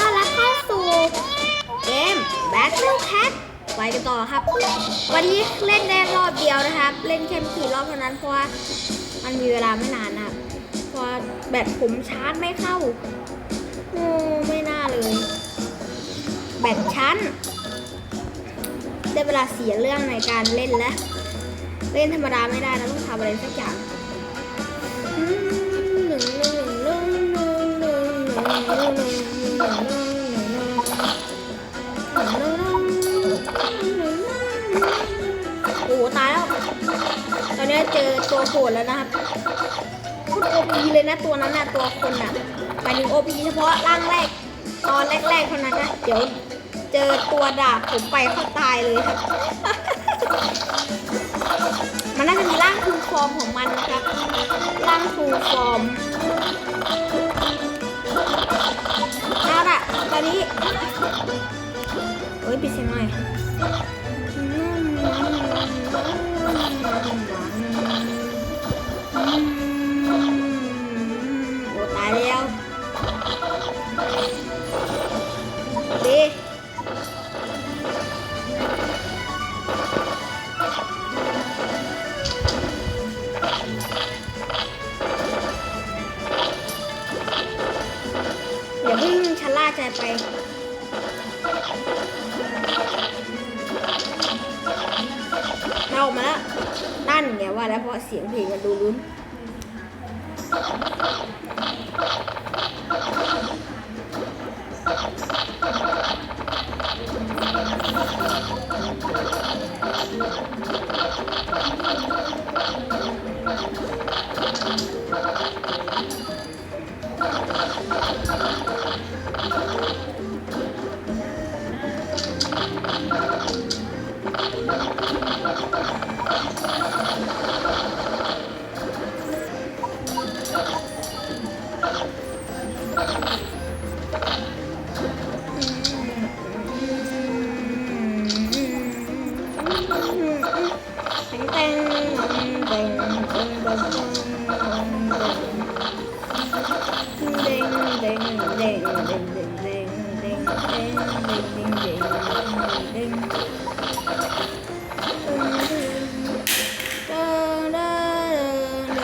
ต้อนรับเข้าสู่เกม Battle Cat ไปกันต่อครับ วันนี้เล่นได้รอบเดียวนะครับ เล่นแค่ไม่กี่รอบเท่านั้นเพราะว่ามันมีเวลาไม่นานนะครับเพราะแบตผมชาร์จไม่เข้าโอ้ไม่น่าเลย แบตชั้นได้เวลาเสียเรื่องในการเล่นแล้ว เล่นธรรมดาไม่ได้นะต้องทำอะไรสักอย่างหนึ่งหนึ่งหนึ่งหนึ่งหนึ่งหนึ่ง โอ้ตายแล้ว ตอนนี้เจอตัวโผล่แล้วนะครับคุณโอพีเลยนะตัวนั้นนะตัวคนน่ะไปายถึงโอพีเฉพาะร่างแรก ตอนแรกๆเท่านั้นนะ เดี๋ยวเจอตัวดาบผมไปเขาตายเลยครับ มันน่าจะมีร่างฟูฟอร์มของมันนะครับ ร่างฟูฟอร์ม ล่ะตอนนี้โอ้ยปิดเสียงหน่อยอืม แล้วเพราะเสียงเพลงมันดูลุ้น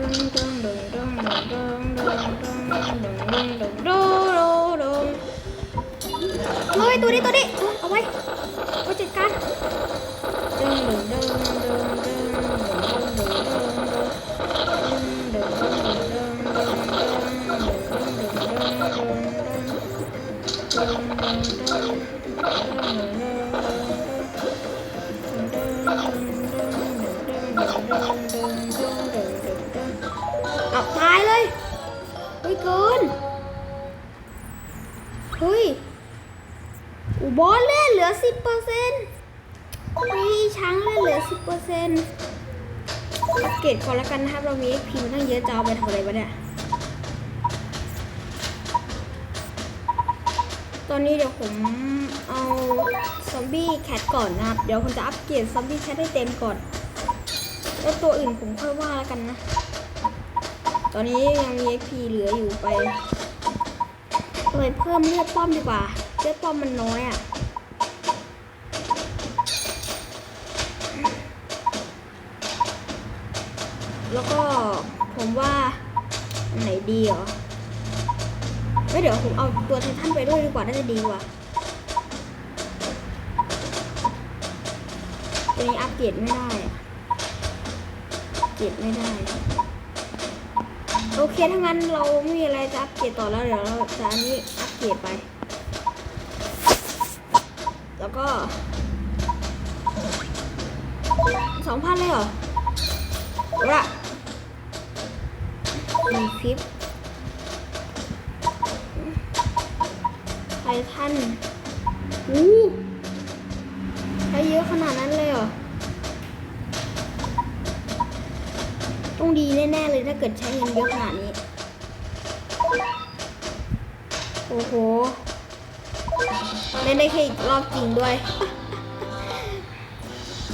เฮ้ยตัวนี้ตัวนี้เอาไว้ไว้จัดการ ช้างเล่นเหลือสิบเปอร์เซ็นต์อัปเกรดก่อนแล้วกันนะครับ เรามี XP มันตั้งเยอะจะเอาไปทำอะไรวะเนี่ย ตอนนี้เดี๋ยวผมเอาซอมบี้แคทก่อนนะครับ เดี๋ยวผมจะอัปเกรดซอมบี้แคทให้เต็มก่อน แล้วตัวอื่นผมค่อยว่าแล้วกันนะ ตอนนี้ยังมี XP เหลืออยู่ไปไปเพิ่มเลือดป้อมดีกว่า เลือดป้อมมันน้อยอะ่ะ แล้วก็ผมว่าไหนดีเหรอไม่เดี๋ยวผมเอาตัวไททันไปด้วยดีกว่าน่าจะดีกว่าตัวนี้อัปเกรดไม่ได้อะอัปเกรดไม่ได้ โอเคถ้างั้นเราไม่มีอะไรจะอัปเกรดต่อแล้วเดี๋ยวเราจะอันนี้อัปเกรดไป แล้วก็สองพันเลยเหรอละ มีคลิปไททันอู้ใช้เยอะขนาดนั้นเลยเหรอ ต้องดีแน่ๆเลยถ้าเกิดใช้เงินเยอะขนาดนี้ โอ้โหเล่นได้แค่อีกรอบจริงด้วย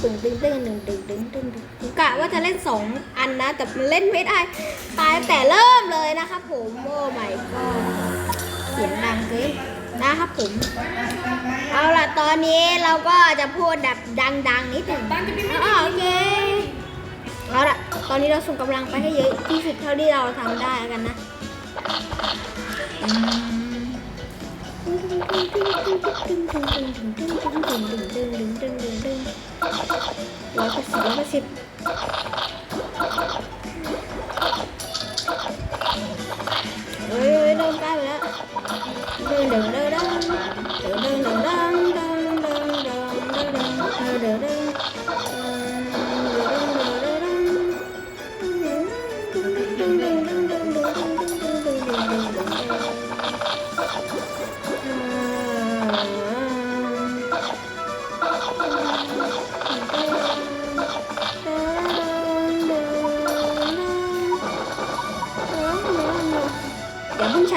ตึงตึงตึงตึงตึงตึงตึงตึงผมกะว่าจะเล่นสองอันนะ แต่มันเล่นไม่ได้ตายตั้งแต่เริ่มเลยนะครับผมโอ้ไม่ก็เสียงดังเกินนะครับผม เอาล่ะตอนนี้เราก็จะพูดแบบดังๆนิดหนึ่งอ๋อโอเคเอาล่ะตอนนี้เราส่งกำลังไปให้เยอะที่สุดเท่าที่เราทำได้แล้วกันนะอืม ร้อยแปดสิบร้อยแปดสิบเฮ้ยเฮ้ยเริ่มใกล้ไปแล้วเดินเดินเดิน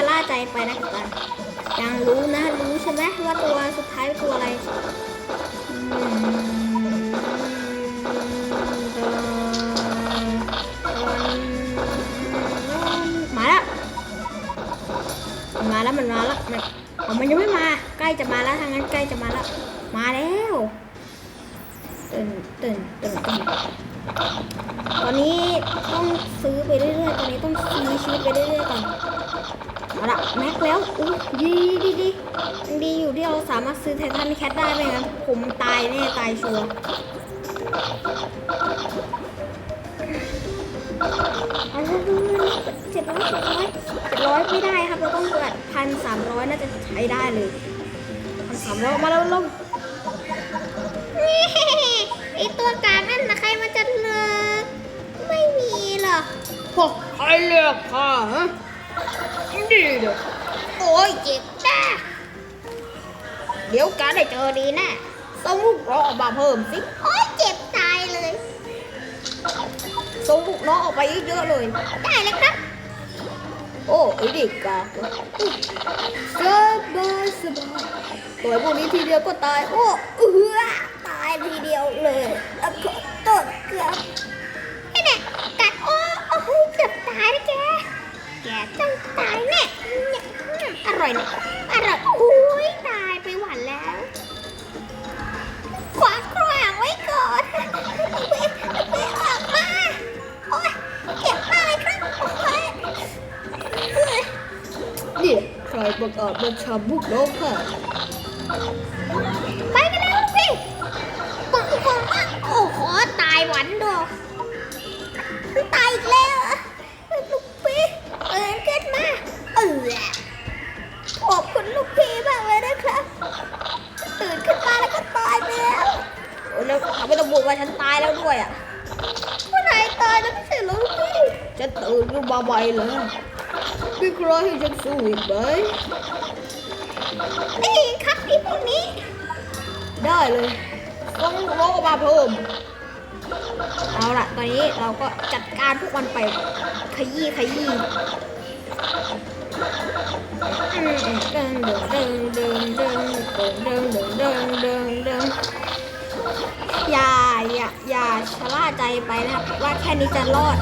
าเพิ่งชะล่าใจไปนะกับตันยังรู้นะ รู้ใช่ไหมว่าตัวสุดท้ายเป็นตัวอะไรมมาแล้วมันมาแล้วมันมาแล้วมันอ๋อมันยังไม่มา ใกล้จะมาแล้วทางนั้นใกล้จะมาแล้ว มาแล้วตื่นตื่นตื่นตื่นตอนนี้ต้องซื้อไปเรื่อยๆ ตอนนี้ต้องซื้อชีวิตไปเรื่อยๆก่อน เอาละแม็กแล้วอู้ดีดีดียังดีอยู่ที่เราสามารถซื้อไททันแคทได้ไม่งั้นผมตายแน่ตายชัวร์เอาเจ็ดร้อยเจ็ดร้อยเจ็ดร้อยไม่ได้ครับเราต้องเกิดพันสามร้อยน่าจะใช้ได้เลยพันสามร้อยมาแล้วลงไอตัวกลางนั่นนะใครมันจะเลิกไม่มีหรอกพวกใครเลือกค่ะฮะ ดีเด้อโอ้ยเจ็บจ้าเดี๋ยวการได้เจอดีแน่ส่งลูกน้องออกมาเพิ่มสิ โอ้ยเจ็บตายเลยส่งลูกน้องออกไปเยอะๆเลย ได้เลยครับ โอ้ไอเด็กกากสบายสบายตัวพวกนี้ทีเดียวก็ตาย โอ้เออ หวันดอกตายอีกแล้วเหรอลูกพี่เอินขึ้นมาเออขอบคุณลูกพี่มากเลยนะครับตื่นขึ้นมาแล้วก็ตายไปแล้วโอ้แล้วเขาไม่ต้องบอกว่าฉันตายแล้วด้วยอะเมื่อไหร่ตายแล้วไม่ใช่เหรอลูกพี่ฉันตื่นอยู่มาใบเลยมีใครให้ฉันสู้อีกไหม นี่ครับพี่พวกนี้ ได้เลยต้องลงมาเพิ่มเอาล่ะ ตอนนี้เราก็จัดการพวกมันไป ขยี้ขยี้อืมเดิงเดิงเดิงเดิงเดิงเดิงเดิงเดิงเดิงเดิงอย่าอย่าอย่าชะล่าใจไปนะครับว่าแค่นี้จะรอด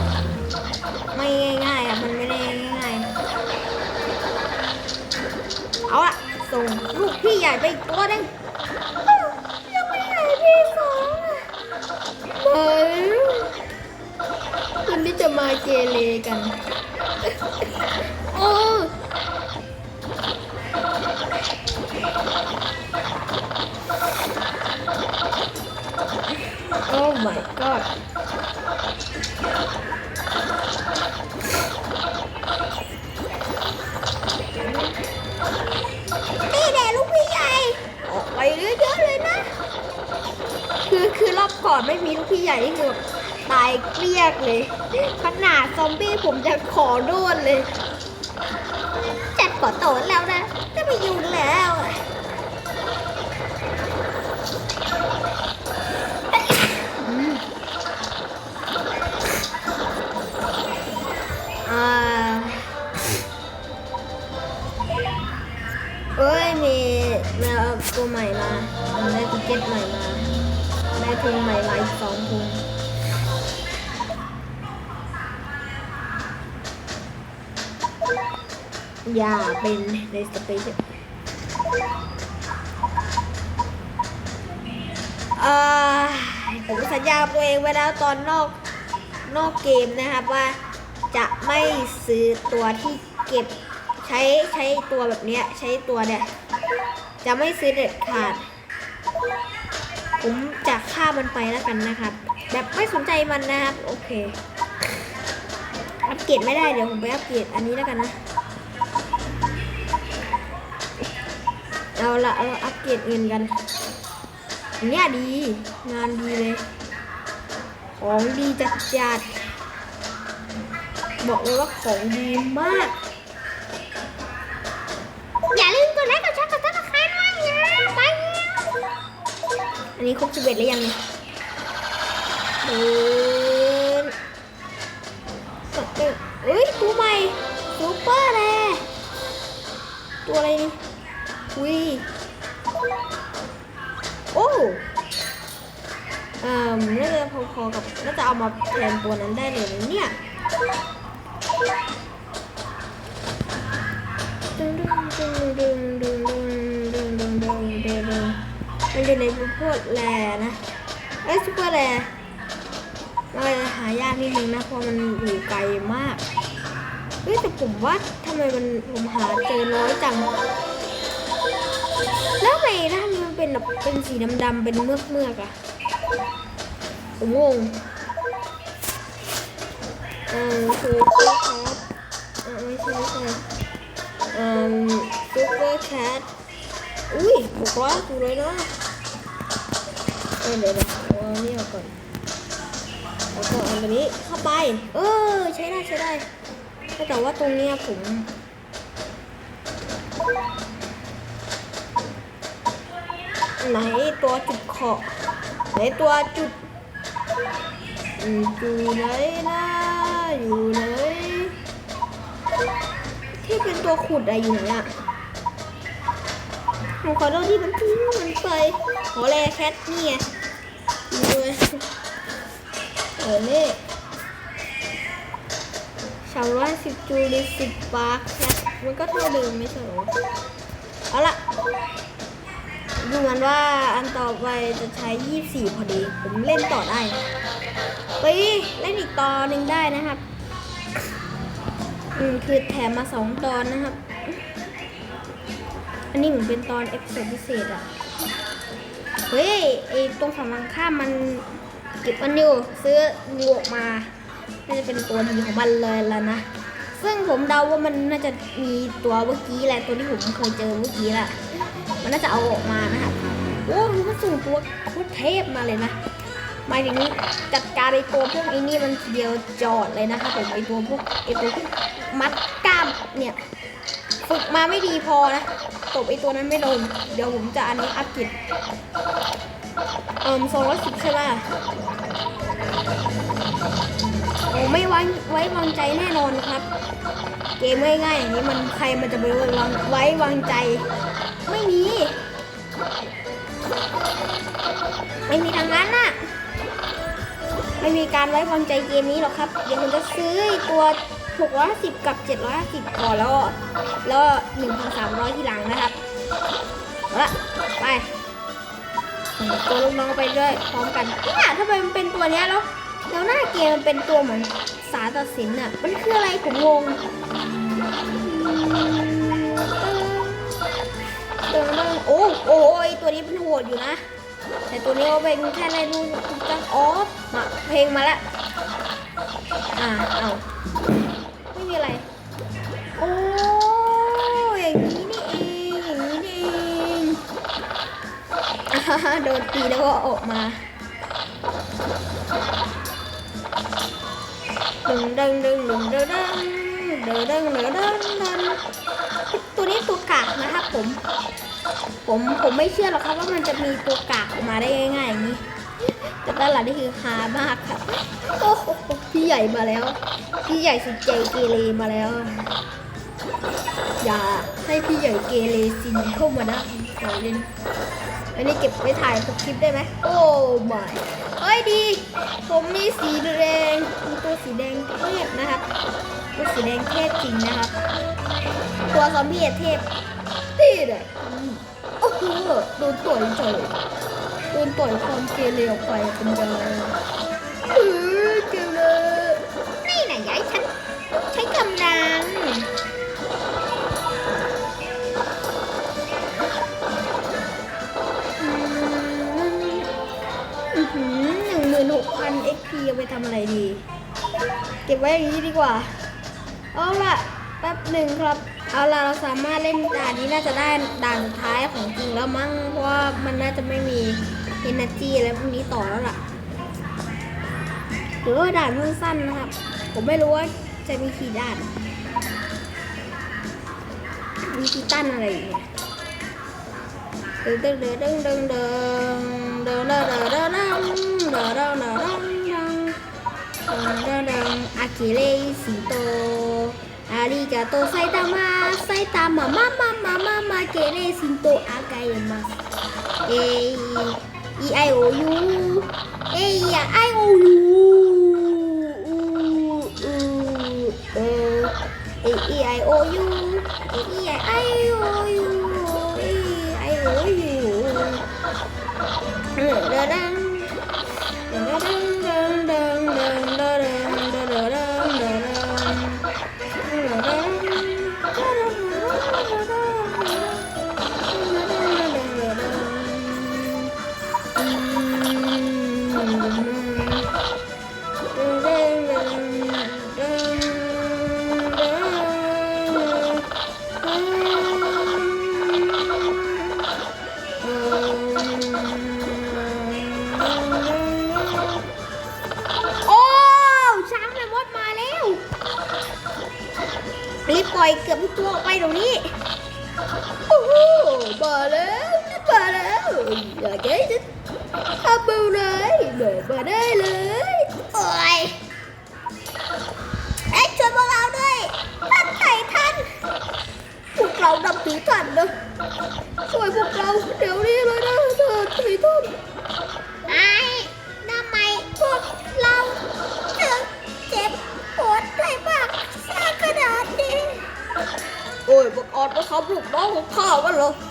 ไม่ง่ายๆอะมันไม่ได้ง่ายๆเอาล่ะ ส่งลูกพี่ใหญ่ไปอีกตัวหนึงอ้าวยังไม่ใหญ่พี่สองอะเฮ้ยวันนี้จะมาเกเรกันโอ้โอ้ my god ก่อนไม่มีลูกพี่ใหญ่นี่คือบตายเกลี้ยกเลย ขนาดซอมบี้ผมจะขอโดนเลยจัดขอโตนแล้วนะจะไม่ยุ่งแล้วเอ้ยมีแมวตัวใหม่มาได้ติ๊กเก็ตใหม่มา ได้ทุงใหม่มาอีกสองทุงอย่าเป็นในสเปซเออผมสัญญากับตัวเองไว้แล้วตอนนอกนอกเกมนะครับว่าจะไม่ซื้อตัวที่เก็บใช้ใช้ตัวแบบเนี้ยใช้ตัวเนี่ยจะไม่ซื้อเด็ดขาด ผมจะฆ่ามันไปแล้วกันนะครับ แบบไม่สนใจมันนะครับ โอเค อัปเกรดไม่ได้เดี๋ยวผมไปอัปเกรดอันนี้แล้วกันนะ เอาละเราอัปเกรดเงินกันอันเนี่ยดี งานดีเลย ของดีจัดจัดบอกเลยว่าของดีมาก อย่าลืมกดไลค์กดแชร์กด อันนี้ครบสิบเอ็ดแล้วยังเนี่ยเดินเอ้ยตัวใหม่ซูเปอร์แลตัวอะไรนี่อุ้ยโอ้เอ่อน่าจะพอๆกับน่าจะเอามาแทนตัวนั้นได้เลยเนี่ยดึงดึงดึงดึงดึงดึงดึงดึงดึงดึงดึง มันอยู่ในพวกแร่นะเอ้ยซุปเปอร์แร่มันเลยหายากนิดนึงนะเพราะมันอยู่ไกลมากเฮ้ยแต่ผมว่าทำไมมันผมหาเจอน้อยจัง แล้วทำไมด้านนี้มันเป็นแบบเป็นสีดำๆเป็นเมือกเมือกอะผมงงเออคือครับเออไม่ใช่ไม่ใช่อืมซูเปอร์แคทอุ้ยหกร้อยถูกเลยเนาะ อเดี๋ยวเดี๋ยวเอาอันนี้ออกก่อนแล้วก็เอาตัวนี้เข้าไป เออ ใช้ได้ใช้ได้แต่ว่าตรงเนี้ยผมไหนตัวจุดขอบไหนตัวจุดอยู่ไหนนะอยู่ไหนที่เป็นตัวขุดอะอยู่ไหนอะผมขอโทษที่มันทิ้งมันไปขอแลแคทนี่ไง เลยเออนี่สามร้อยสิบจูลิสิบบาทแคทมันก็เท่าเดิมไม่ใช่หรอเอาละดูเหมือนว่าอันต่อไปจะใช้ยี่สี่พอดี ผมเล่นต่อได้ไปเล่นอีกต่อหนึ่งได้นะครับ อืมคือแถมมาสองตอนนะครับ อันนี้เหมือนเป็นตอนเอพิโซดพิเศษอะ เฮ้ยไอตรงฝั่งตรงข้ามมันเก็บอันอยู่ซื้องูออกมาน่าจะเป็นตัวดีของมันเลยแล้วนะ ซึ่งผมเดาว่ามันน่าจะมีตัวเมื่อกี้แหละตัวที่ผมเคยเจอเมื่อกี้แหละมันน่าจะเอาออกมานะครับโอ้มันก็ส่งตัวโคตรเทพมาเลยนะหมายถึงจัดการไอตัวพวกไอ้นี่มันเดียวจอดเลยนะคะผมไอตัวพวกไอตัวพวกมัดกล้ามเนี่ย ฝึกมาไม่ดีพอนะ ตบไอตัวนั้นไม่ลง เดี๋ยวผมจะอันนี้อัพกิจเอ่อสองร้อยสิบใช่ไหมโอ้ไม่ไว้ไว้วางใจแน่นอนครับ เกมง่ายๆอย่างนี้มันใครมันจะไปไว้วางไว้วางใจ ไม่มี ไม่มีทางนั้นน่ะ ไม่มีการไว้วางใจเกมนี้หรอกครับ เดี๋ยวผมจะซื้อตัว 650 กับ 750ก่อนแล้วแล้ว 1,300 ทีหลังนะครับเอาละไปตัวลูกน้องไปด้วยพร้อมกันเนี่ยทำไมมันเป็นตัวเนี้ยแล้วแล้วหน้าเกมมันเป็นตัวเหมือนสารตัดสินอะมันคืออะไรผมงงเติมเติมโอ้โอ้ยตัวนี้เป็นโหดอยู่นะ แต่ตัวนี้เอาเป็นแค่ในรูจังอ๋อมาเพลงมาแล้วอ่าเอา โดนตีแล้วก็ออกมาดึงดึงดึงดึงดึงดึงดึงดึงดึงดึงดึงตัวนี้ตัวกากนะครับผม ผมผมไม่เชื่อหรอกครับว่ามันจะมีตัวกากออกมาได้ง่ายๆอย่างนี้แต่ตลาดนี่คือฮามากครับโอ้โหพี่ใหญ่มาแล้ว พี่ใหญ่สิเจเกเรมาแล้ว อย่าให้พี่ใหญ่เกเรสินเข้ามานะขอเล่น อันนี้เก็บไว้ถ่ายคลิปได้ไหมโอ้ไม่เอ้ยดี ผมมีสีแดงมีตัวสีแดงเทพนะครับตัวสีแดงเทพจริงนะครับตัวซอมบี้เทพตีเลยโอ้โหโดนต่อยจ่อยโดนต่อยความเกเรออกไปเป็นยาเหนึ่งหมื่นหกพัน XP เอาไปทำอะไรดี เก็บไว้อย่างนี้ดีกว่า เอาละแป๊บหนึ่งครับ เอาละเราสามารถเล่นด่านนี้น่าจะได้ด่านสุดท้ายของจริงแล้วมั้ง เพราะว่ามันน่าจะไม่มี energy อะไรพวกนี้ต่อแล้วล่ะหรือว่าด่านสั้นๆนะครับ ผมไม่รู้ว่าจะมีกี่ด่าน มีกี่ตั้นอะไรอย่างเงี้ยดึงดึงดึงดึงดึงดึงดึง ดึงดึงดึงดึงดึงดึงดึงดึงดึงอากิเลสิโตอาริกาโตไซตามาไซตามามามามามามาเกเรสิโตอากายมาเอไอไอโอยูเอไอโอยูเออเอไอโอยูเอไอโอยู เรือได้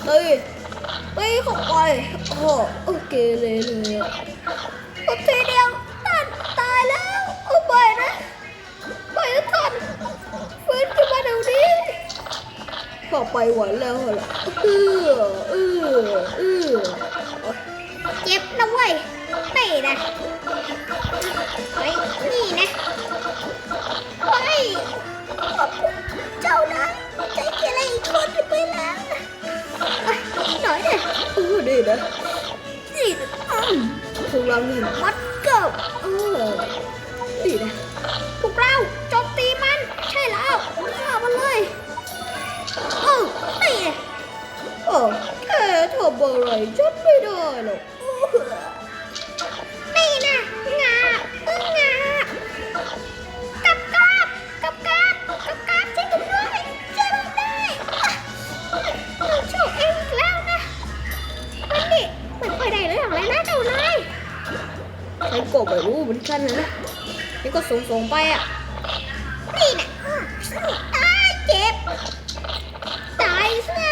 เหรอเฮ้ยไปเข้าไปโอ้โอเคเลยเลยอะโอเคเดียวท่านตายแล้วโอ้ไม่นะไปนะท่านฟื้นขึ้นมาเดี๋ยวนี้ข้าไปไหวแล้วเหรอเออเออเออเจ็บนะเว้ยนี่นะ นะโอ้ดีนะนี่นะอืมพวกเรานี่มัดเกิบเออดีนะพวกเราโจมตีมัน ใช่แล้วฆ่ามันเลยเออนี่ไงโอ้แค่ทำอะไรฉันไม่ได้หรอก ฉันก็ไม่รู้เหมือนกันนะนะนี่ก็ส่งส่งๆไปอะ นี่นะอืมตายเจ็บ ตายซะ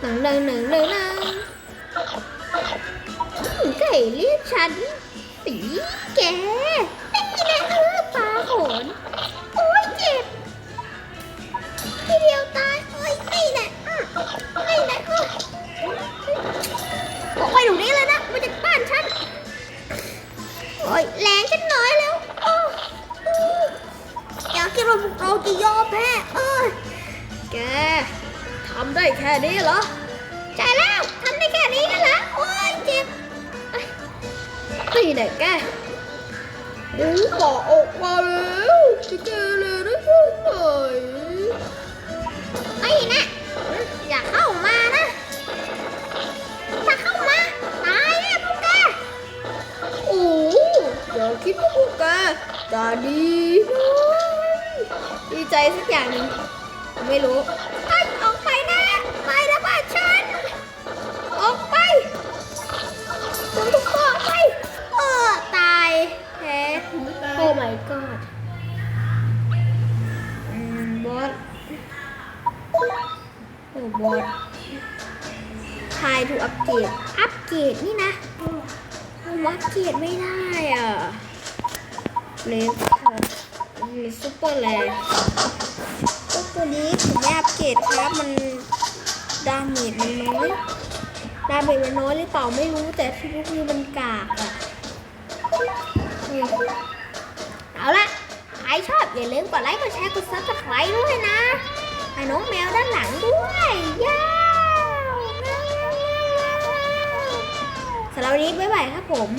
หนึ่งหนึ่งหนึ่งหนึ่งหนึ่งไก่เรียกฉันสีแกนี่แหละเออปลาโขนโอ้ยเจ็บทีเดียวตายโอ้ยนี่แหละอืมนี่แหละอืมออกไปตรงนี้เลย โอ้ยแรงฉันน้อยแล้วอ้อย่าคิดว่าพวกเราจะยอมแพ้เอ้ยแกทำได้แค่นี้เหรอ ใช่แล้วทำได้แค่นี้นั่นแหละโอ้ยเจ็บเอ้ยนี่แหละแกโอ้ขอออกมาแล้วจะเกเรได้แค่ไห กแกจะดีนะดีใจสักอย่างนึงไม่รู้ไอ้ออกไปนะไปนะบ้านฉัน ออกไปคุณทุกคนออกไปเออตายแพ้โอ้ my god อืมบอสโอ้บอสทายถูกอัปเกรดอัปเกรดนี่นะอัปเกรดไม่ได้อะ เลสครับมีซุปเปอร์แลนก็ตัวนี้ผมไม่อัปเกรดครับ มันดาเมจมันน้อยดาเมจมันน้อยหรือเปล่าไม่รู้แต่ที่รู้คือมันกากอะเอาละใครชอบอย่าลืมกดไลค์ กดแชร์ กดซับสไครต์ด้วยนะให้น้องแมวด้านหลังด้วยยาวสำหรับวันนี้บ๊ายบายครับผม